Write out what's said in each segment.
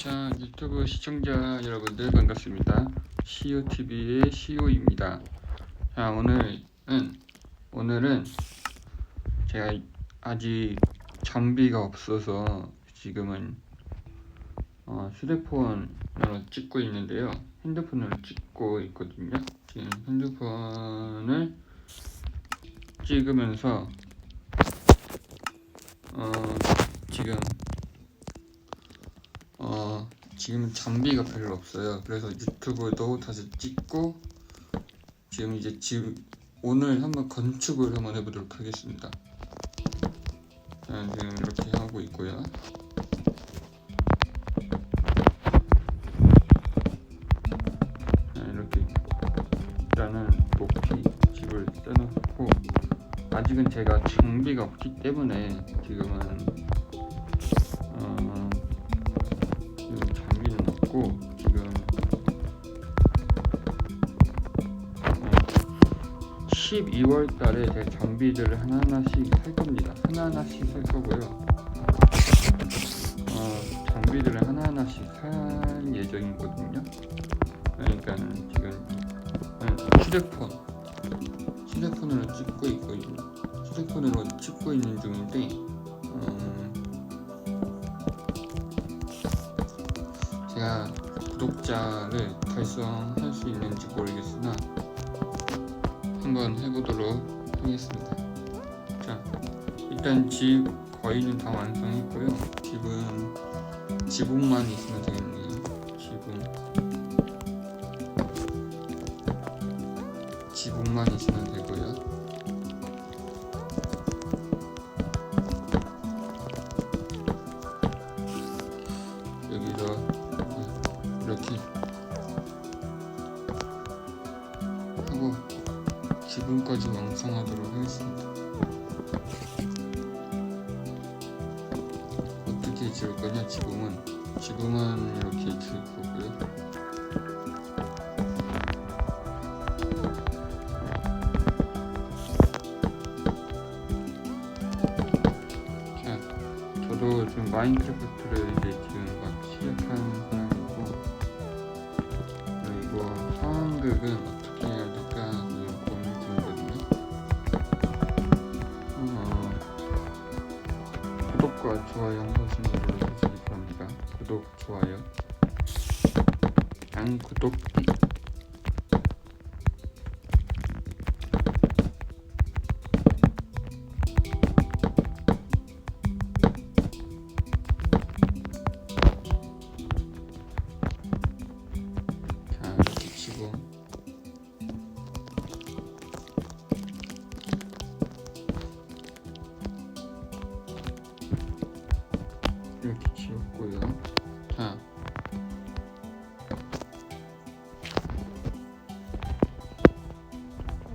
자 유튜브 시청자 여러분들 반갑습니다. 시오TV의 시오입니다. 자 오늘은 오늘은 제가 아직 장비가 없어서 지금은 어, 휴대폰으로 찍고 있는데요. 핸드폰으로 찍고 있거든요. 지금 핸드폰을 찍으면서 어, 지금 어, 지금 장비가 별로 없어요. 그래서 유튜브도 다시 찍고 지금 이제 집 오늘 한번 건축을 한번 해보도록 하겠습니다. 자, 지금 이렇게 하고 있고요. 자, 이렇게 일단은 높이 집을 떼놓고 아직은 제가 장비가 없기 때문에 지금은 없고 지금 어, 12월 달에 제 장비들을 하나하나씩 살 겁니다. 하나하나씩 살 거고요. 어, 장비들을 하나하나씩 살 예정이거든요. 그러니까는 지금 어, 휴대폰 휴대폰으로 찍고 있고 휴대폰으로 찍고 있는 중인데 제가 구독자를 달성할 수 있는지 모르겠으나 한번 해보도록 하겠습니다. 자, 일단 집 거의는 다 완성했고요. 집은 지붕만 있으면 되겠네요. 지붕. 지붕만 있으면 되고요. 이렇게 하고 지붕까지 완성하도록 하겠습니다. 어떻게 지을 거냐 지붕은 지붕은 이렇게 지을 거고요. 자, 저도 마인크래프트를 이제 지금 막 시작한 사 상황극은 어떻게 해야 될까 고민 중이거든요. 어, 구독과 좋아요 한 번씩 눌러주시기 바랍니다. 구독, 좋아요, 안 구독 이렇게 치웠고요 자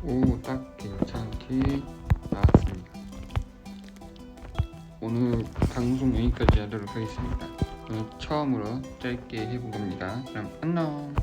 오, 딱 괜찮게 나왔습니다. 오늘 방송 여기까지 하도록 하겠습니다. 오늘 처음으로 짧게 해본 겁니다. 그럼 안녕.